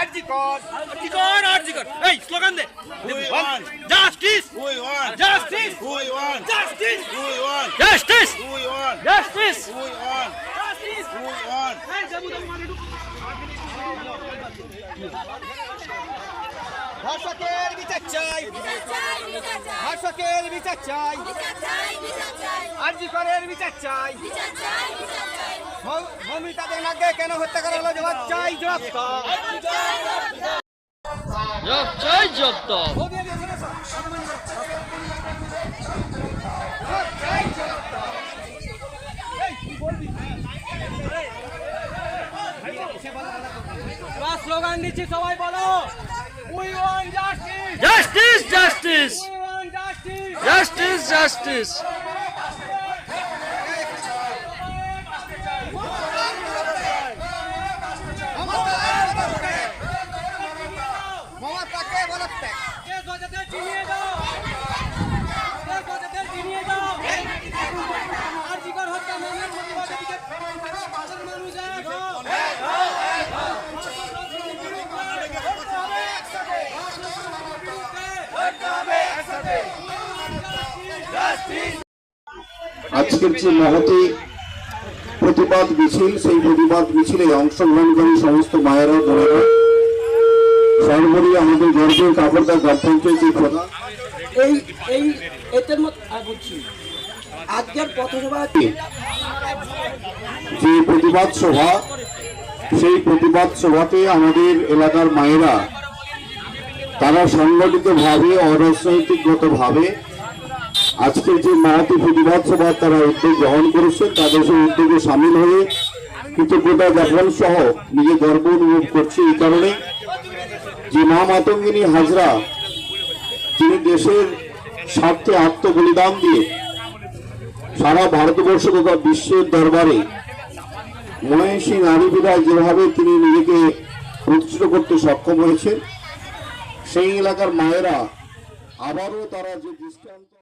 আরজি কর আরজি কর আরজি কর এই স্লোগান দে We want, justice we want, justice we want, justice we want, justice we want, justice we want, justice we want. এই জাবু জাবু মানে ধর্ষকের বিচার চাই চাই বিচার চাই আরজি করের বিচার চাই বিচার চাই বিচার চাই মৌ- মৌমিতাদের নাগে কেন হত্যা করা হলো জবাব চাই জবাব চাই জব জবাব চাই, জবাব দাও। এই, কি বলবি? স্লোগান দিচ্ছি সবাই বলো Want justice! Justice, justice! Justice! Justice, justice! আজকের যে মহতি প্রতিবাদ মিছিল সেই প্রতিবাদ মিছিলে অংশগ্রহণকারী সমস্ত মায়েরা বোনেরা। সর্বোপরি আমাদের গর্বের কাপড়দা গ্রাম পঞ্চায়েতের প্রধান। এই এই এটার মত বলছি আজকের পথসভা যে প্রতিবাদ সভা সেই প্রতিবাদ সভাতে আমাদের এলাকার মায়েরা তারা সংগঠিতভাবে অরাজনৈতিকগতভাবে আজকের যে মহতি প্রতিবাদ সভা তারা উদ্যোগ গ্রহণ করেছে, তাদের সেই উদ্যোগে সামিল হয়ে কৃতজ্ঞতা জ্ঞাপন সহ নিজে গর্ব অনুভব করছে এই কারণে। যে মা মাতঙ্গিনী হাজরা, যিনি দেশের স্বার্থে আত্মবলিদান দিয়ে সারা ভারতবর্ষ তথা বিশ্বের দরবারে মহেশী নারীবিরা যেভাবে তিনি নিজেকে প্রতিষ্ঠিত করতে সক্ষম হয়েছে সেই এলাকার মায়েরা আবারও তারা যে দৃষ্টান্ত